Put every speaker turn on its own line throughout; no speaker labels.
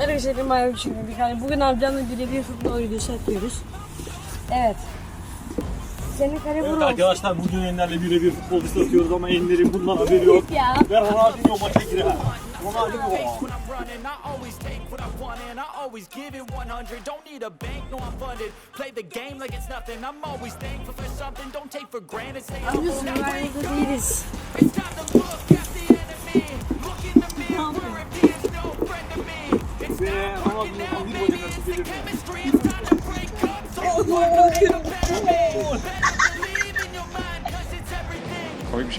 Arkadaşlar benim ayağım şimdi bir tane. Bugün amcamla birebir futbol videosu atıyoruz. Evet. Senin kare
Evet
vuru.
arkadaşlar bugün Ender'le birebir futbolcu atıyoruz ama Ender'in bundan haberi yok.
Ya.
Ve Ronaldinho maça girer. Ronaldinho.
When I'm running, I always take what I want and I always give it 100. Don't need a bank, no I'm funded. Play the game like it's nothing. I'm always thankful for something. Don't take for granted.
Biz Süvariye'de değiliz.
It's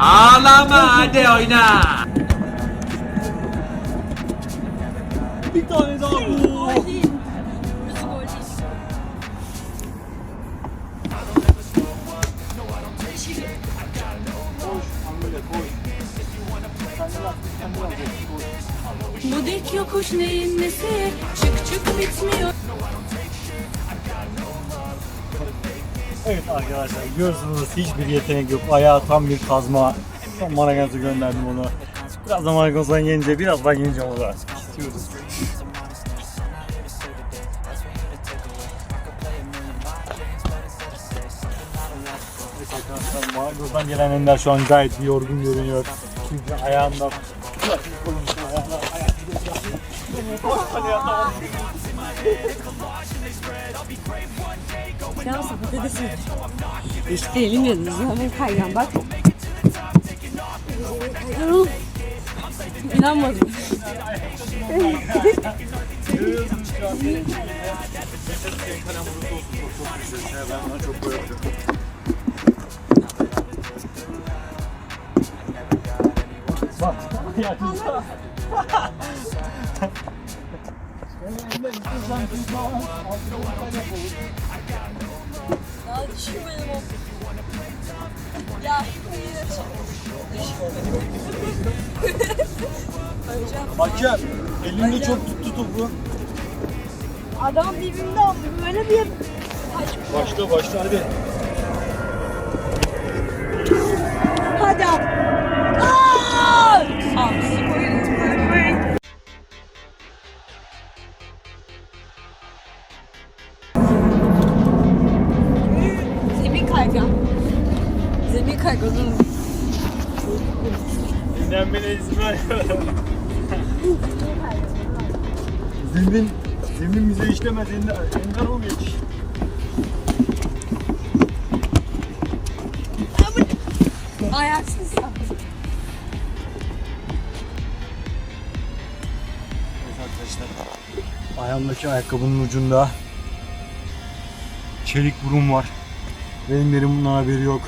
Ağlama hadi oyna.
Bir tane daha. Koş.
Bu dik yokuş neyin nesi? Çık çık bitmiyor.
Evet arkadaşlar görüyorsunuz hiçbir yetenek yok. Ayağı tam bir kazma. Son Maragas'ı gönderdim onu. Birazdan Maragas'tan gelince biraz ben yeneceğim onu. İstiyoruz. Maragas'tan gelen Ender şu an gayet bir yorgun görünüyor. Çünkü ayağında
Patates mi? İşte elim yandı. Zaten kaygan bak. İnanmadım.
Bak. Ya
düşünmedim o. Ya hayır.
Hakem elinde çok tuttu topu.
Adam dibimde aldı. Böyle bir
Başla başla hadi.
Hadi at.
Dinlenmene izin vermiyorum. zemin, zemin bize işlemez. Ender, ender ol geç.
Ayaksız.
Evet arkadaşlar. Ayağımdaki ayakkabının ucunda çelik burun var. Benim yerim bundan haberi yok.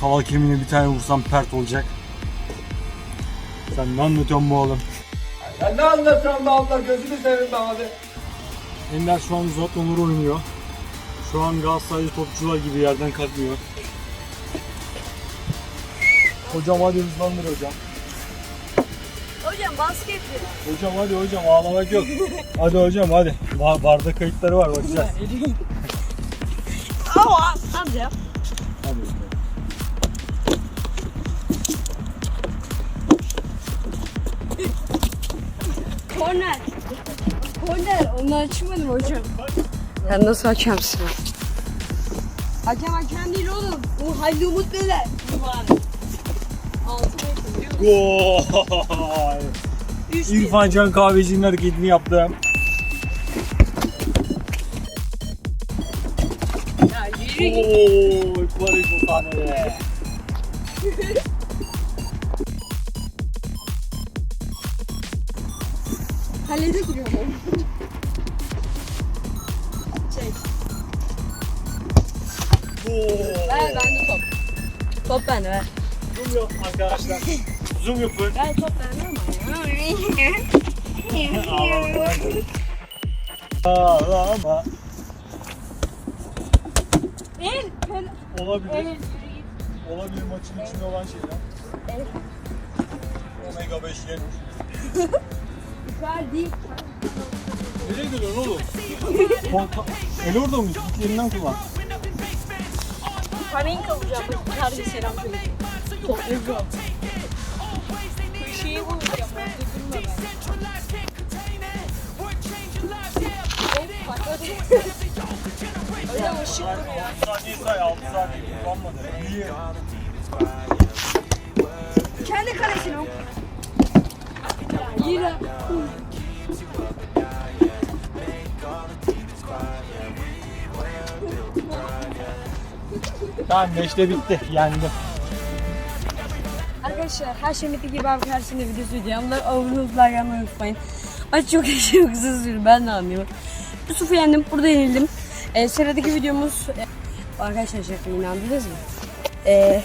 Kaval kemiğine bir tane vursam pert olacak. Sen ne anlatıyorsun bu oğlum?
Ya ne anlatıyorsun be abla gözünü seveyim be abi.
Ender şu an uzatmaları oynuyor. Şu an Galatasaraylı topçular gibi yerden kalkmıyor. Hocam hadi hızlandır hocam.
Hocam basket
Hocam hadi hocam ağlamak yok. hadi hocam hadi. Var, barda kayıtları var bakacağız.
Ama amca. Korner. Korner. Onu açmadım hocam. Sen nasıl hakemsin? Hakem hakem değil oğlum. Bu Halil Umut Beyler. Altı metre.
Gol!
Üç
İrfan Can Kahveci'nin hareketini yaptı.
Ya yürü git.
Oy, Barış bu sahnede.
Kalede giriyor mu? Çek.
Gol!
Ver bende top. Top bende ver.
Zoom yap arkadaşlar. Zoom yapın.
Ver top bende ama ya.
Ağlama.
El.
Olabilir.
El.
Olabilir maçın içinde olan şeyler.
Evet.
Omega 5 yenir. Nereye gidiyorsun oğlum? Konta... El orada mı? Git elinden kullan.
Parayı kavuracağım. Icardi selam söyle. Toplayacağım. Köşeyi vuracağım. Öldürdüm Öyle ışık vuruyor.
6 saniye say, 6 saniye kullanmadı. İyi.
Kendi kalesine. Yine.
Tamam 5'te bitti. Yendim.
Arkadaşlar her şey bitti gibi abi her şeyin videosu videomda abone yapmayı unutmayın. Ay çok çok kısa sürdü ben de anlıyorum. Yusuf'u yendim burada yenildim. Ee, sıradaki videomuz e, arkadaşlar şaka inandınız mı? Ee,